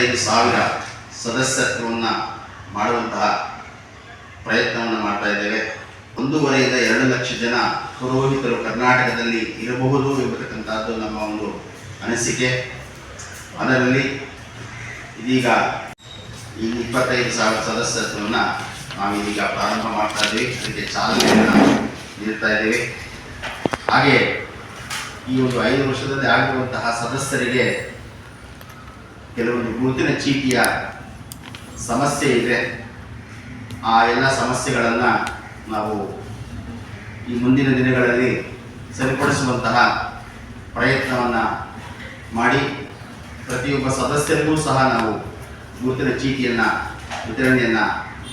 ಇಪ್ಪತ್ತೈದು ಸಾವಿರ ಸದಸ್ಯತ್ವವನ್ನು ಮಾಡುವಂತಹ ಪ್ರಯತ್ನವನ್ನು ಮಾಡ್ತಾ ಇದ್ದೇವೆ. ಒಂದೂವರೆಯಿಂದ ಎರಡು ಲಕ್ಷ ಜನ ಪುರೋಹಿತರು ಕರ್ನಾಟಕದಲ್ಲಿ ಇರಬಹುದು ಎಂಬತಕ್ಕಂಥದ್ದು ನಮ್ಮ ಒಂದು ಅನಿಸಿಕೆ. ಅದರಲ್ಲಿ ಇದೀಗ ಈ ಇಪ್ಪತ್ತೈದು ಸಾವಿರ ಸದಸ್ಯತ್ವವನ್ನು ನಾವು ಇದೀಗ ಪ್ರಾರಂಭ ಮಾಡ್ತಾ ಇದ್ದೀವಿ. ಅದಕ್ಕೆ ಚಾಲನೆಯನ್ನು ನೀಡ್ತಾ ಇದ್ದೀವಿ. ಹಾಗೆ ಈ ಒಂದು ಐದು ವರ್ಷದಲ್ಲಿ ಆಗಿರುವಂತಹ ಸದಸ್ಯರಿಗೆ ಕೆಲವೊಂದು ಗುರುತಿನ ಚೀಟಿಯ ಸಮಸ್ಯೆ ಇದೆ. ಆ ಎಲ್ಲ ಸಮಸ್ಯೆಗಳನ್ನು ನಾವು ಈ ಮುಂದಿನ ದಿನಗಳಲ್ಲಿ ಸರಿಪಡಿಸುವಂತಹ ಪ್ರಯತ್ನವನ್ನು ಮಾಡಿ ಪ್ರತಿಯೊಬ್ಬ ಸದಸ್ಯರಿಗೂ ಸಹ ನಾವು ಗುರುತಿನ ಚೀಟಿಯನ್ನು, ವಿತರಣೆಯನ್ನು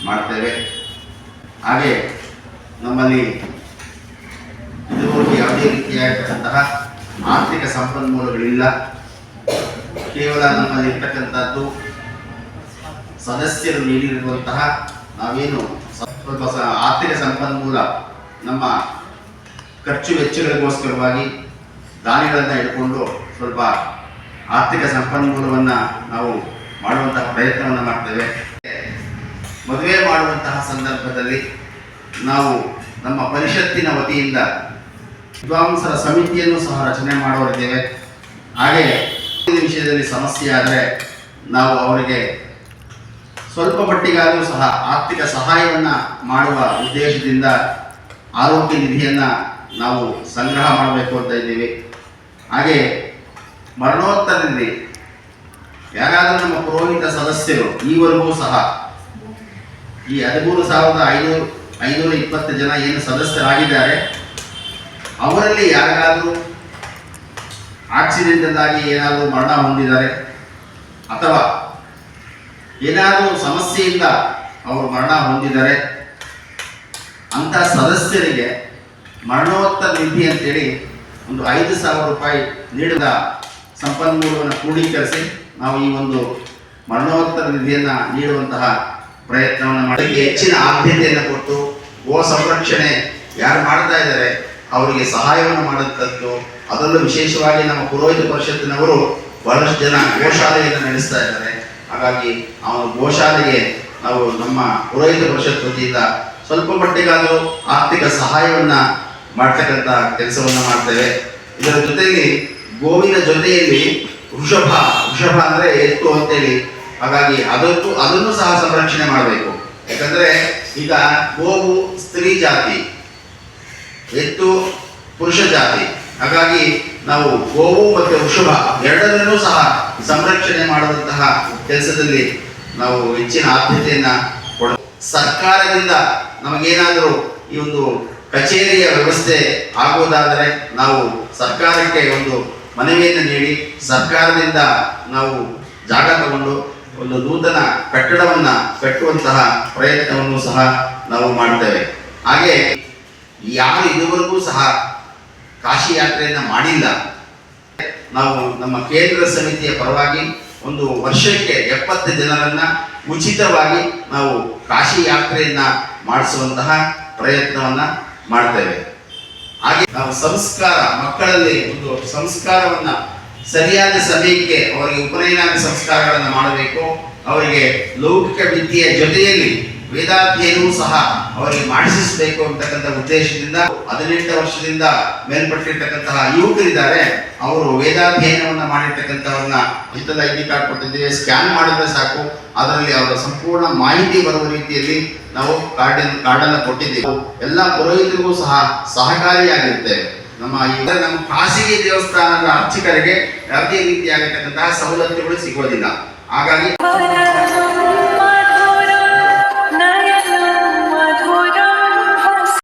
ಮಾಡ್ತೇವೆ. ಹಾಗೆ ನಮ್ಮಲ್ಲಿ ಇದುವರೆಗೂ ಯಾವುದೇ ರೀತಿಯಾಗಿರ್ತಕ್ಕಂತಹ ಆರ್ಥಿಕ ಸಂಪನ್ಮೂಲಗಳಿಲ್ಲ. ಕೇವಲ ನಮ್ಮಲ್ಲಿ ಇರ್ತಕ್ಕಂಥದ್ದು ಸದಸ್ಯರು ನೀಡಿರುವಂತಹ ನಾವೇನು ಸ್ವಲ್ಪ ಆರ್ಥಿಕ ಸಂಪನ್ಮೂಲ, ನಮ್ಮ ಖರ್ಚು ವೆಚ್ಚಗಳಿಗೋಸ್ಕರವಾಗಿ ದಾನಿಗಳನ್ನು ಇಟ್ಕೊಂಡು ಸ್ವಲ್ಪ ಆರ್ಥಿಕ ಸಂಪನ್ಮೂಲವನ್ನು ನಾವು ಮಾಡುವಂತಹ ಪ್ರಯತ್ನವನ್ನು ಮಾಡ್ತೇವೆ. ಮದುವೆ ಮಾಡುವಂತಹ ಸಂದರ್ಭದಲ್ಲಿ ನಾವು ನಮ್ಮ ಪರಿಷತ್ತಿನ ವತಿಯಿಂದ ವಿದ್ವಾಂಸರ ಸಮಿತಿಯನ್ನು ಸಹ ರಚನೆ ಮಾಡೋರಿದ್ದೇವೆ. ಹಾಗೆ ಈ ವಿಷಯದಲ್ಲಿ ಸಮಸ್ಯೆ ಆದರೆ ನಾವು ಅವರಿಗೆ ಸ್ವಲ್ಪ ಮಟ್ಟಿಗಾದರೂ ಸಹ ಆರ್ಥಿಕ ಸಹಾಯವನ್ನು ಮಾಡುವ ಉದ್ದೇಶದಿಂದ ಆರೋಗ್ಯ ನಿಧಿಯನ್ನು ನಾವು ಸಂಗ್ರಹ ಮಾಡಬೇಕು ಅಂತ ಇದ್ದೀವಿ. ಹಾಗೆ ಮರಣೋತ್ತರ ನಿಧಿ ಯಾರಾದರೂ ನಮ್ಮ ಪುರೋಹಿತ ಸದಸ್ಯರು ಈವರೆಗೂ ಸಹ ಈ ಹದಿಮೂರು ಸಾವಿರದ ಐನೂರು, ಐನೂರ ಇಪ್ಪತ್ತು ಜನ ಏನು ಸದಸ್ಯರಾಗಿದ್ದಾರೆ, ಅವರಲ್ಲಿ ಯಾರಿಗಾದರೂ ಆಕ್ಸಿಡೆಂಟ್ ಆಗಿ ಏನಾದರೂ ಮರಣ ಹೊಂದಿದ್ದಾರೆ ಅಥವಾ ಏನಾದರೂ ಸಮಸ್ಯೆಯಿಂದ ಅವರು ಮರಣ ಹೊಂದಿದ್ದಾರೆ ಅಂತ ಸದಸ್ಯರಿಗೆ ಮರಣೋತ್ತರ ನಿಧಿ ಅಂತೇಳಿ ಒಂದು ಐದು ಸಾವಿರ ರೂಪಾಯಿ ನೀಡಿದ ಸಂಪನ್ಮೂಲವನ್ನು ಕ್ರೋಢೀಕರಿಸಿ ನಾವು ಈ ಒಂದು ಮರಣೋತ್ತರ ನಿಧಿಯನ್ನು ನೀಡುವಂತಹ ಪ್ರಯತ್ನವನ್ನು ಮಾಡಿ. ಹೆಚ್ಚಿನ ಆದ್ಯತೆಯನ್ನು ಕೊಟ್ಟು, ಗೋ ಸಂರಕ್ಷಣೆ ಯಾರು ಮಾಡ್ತಾ ಇದ್ದಾರೆ, ಅವರಿಗೆ ಸಹಾಯವನ್ನು ಮಾಡುವಂಥದ್ದು ಅದರಲ್ಲೂ ವಿಶೇಷವಾಗಿ ನಮ್ಮ ಪುರೋಹಿತ ಪರಿಷತ್ತಿನವರು ಬಹಳಷ್ಟು ಜನ ಗೋಶಾಲೆಯನ್ನು ನಡೆಸ್ತಾ ಇದ್ದಾರೆ. ಹಾಗಾಗಿ ಆ ಗೋಶಾಲೆಗೆ ನಾವು ನಮ್ಮ ಪುರೋಹಿತ ಪರಿಷತ್ ವತಿಯಿಂದ ಸ್ವಲ್ಪ ಮಟ್ಟಿಗಾದರೂ ಆರ್ಥಿಕ ಸಹಾಯವನ್ನ ಮಾಡ್ತಕ್ಕಂಥ ಕೆಲಸವನ್ನು ಮಾಡ್ತೇವೆ. ಇದರ ಜೊತೆಯಲ್ಲಿ ಗೋವಿನ ಜೊತೆಯಲ್ಲಿ ವೃಷಭ ವೃಷಭ ಅಂದ್ರೆ ಎತ್ತು ಅಂತೇಳಿ. ಹಾಗಾಗಿ ಅದಕ್ಕೂ ಅದನ್ನು ಸಹ ಸಂರಕ್ಷಣೆ ಮಾಡಬೇಕು. ಯಾಕಂದ್ರೆ ಈಗ ಗೋವು ಸ್ತ್ರೀ ಜಾತಿ, ಎತ್ತು ಪುರುಷ ಜಾತಿ. ಹಾಗಾಗಿ ನಾವು ಗೋವು ಮತ್ತು ವೃಷಭ ಎರಡರನ್ನೂ ಸಹ ಸಂರಕ್ಷಣೆ ಮಾಡುವಂತಹ ಕೆಲಸದಲ್ಲಿ ನಾವು ಹೆಚ್ಚಿನ ಆದ್ಯತೆಯನ್ನು ಕೊಡ ಸರ್ಕಾರದಿಂದ ನಮಗೇನಾದರೂ ಈ ಒಂದು ಕಚೇರಿಯ ವ್ಯವಸ್ಥೆ ಆಗುವುದಾದರೆ ನಾವು ಸರ್ಕಾರಕ್ಕೆ ಒಂದು ಮನವಿಯನ್ನು ನೀಡಿ, ಸರ್ಕಾರದಿಂದ ನಾವು ಜಾಗ ತಗೊಂಡು ಒಂದು ನೂತನ ಕಟ್ಟಡವನ್ನು ಕಟ್ಟುವಂತಹ ಪ್ರಯತ್ನವನ್ನು ಸಹ ನಾವು ಮಾಡ್ತೇವೆ. ಹಾಗೆ ಯಾರು ಇದುವರೆಗೂ ಸಹ ಕಾಶಿ ಯಾತ್ರೆಯನ್ನು ಮಾಡಿಲ್ಲ. ನಾವು ನಮ್ಮ ಕೇಂದ್ರ ಸಮಿತಿಯ ಪರವಾಗಿ ಒಂದು ವರ್ಷಕ್ಕೆ ಎಪ್ಪತ್ತು ಜನರನ್ನು ಉಚಿತವಾಗಿ ನಾವು ಕಾಶಿ ಯಾತ್ರೆಯನ್ನು ಮಾಡಿಸುವಂತಹ ಪ್ರಯತ್ನವನ್ನು ಮಾಡ್ತೇವೆ. ಹಾಗೆ ನಾವು ಸಂಸ್ಕಾರ, ಮಕ್ಕಳಲ್ಲಿ ಒಂದು ಸಂಸ್ಕಾರವನ್ನು ಸರಿಯಾದ ಸಮಯಕ್ಕೆ ಅವರಿಗೆ ಉಪನಯನ ಸಂಸ್ಕಾರಗಳನ್ನು ಮಾಡಬೇಕು. ಅವರಿಗೆ ಲೌಕಿಕ ವಿದ್ಯೆಯ ಜೊತೆಯಲ್ಲಿ ವೇದಾಧ್ಯಯನವೂ ಸಹ ಅವರಿಗೆ ಮಾಡಿಸಬೇಕು ಅಂತಕ್ಕಂಥ ಉದ್ದೇಶದಿಂದ ಹದಿನೆಂಟು ವರ್ಷದಿಂದ ಮೇಲ್ಪಟ್ಟಿರ್ತಕ್ಕಂತಹ ಯುವಕರಿದ್ದಾರೆ. ಅವರು ವೇದಾಧ್ಯಯನವನ್ನ ಮಾಡಿರ್ತಕ್ಕಂಥವ್ರನ್ನ ಹಿತದ ಐ ಡಿ ಕಾರ್ಡ್ ಕೊಟ್ಟಿದ್ದೀವಿ, ಸ್ಕ್ಯಾನ್ ಮಾಡಿದ್ರೆ ಸಾಕು. ಅದರಲ್ಲಿ ಅವರ ಸಂಪೂರ್ಣ ಮಾಹಿತಿ ಬರುವ ರೀತಿಯಲ್ಲಿ ನಾವು ಕಾರ್ಡಿನ, ಕಾರ್ಡನ್ನು ಕೊಟ್ಟಿದ್ದೀವಿ. ಎಲ್ಲ ಪುರೋಹಿತರಿಗೂ ಸಹ ಸಹಕಾರಿಯಾಗಿರುತ್ತೆ. ನಮ್ಮ ನಮ್ಮ ಖಾಸಗಿ ದೇವಸ್ಥಾನದ ಅರ್ಚಕರಿಗೆ ಯಾವುದೇ ರೀತಿಯಾಗಿರ್ತಕ್ಕಂತಹ ಸವಲತ್ತುಗಳು ಸಿಗೋದಿಲ್ಲ. ಹಾಗಾಗಿ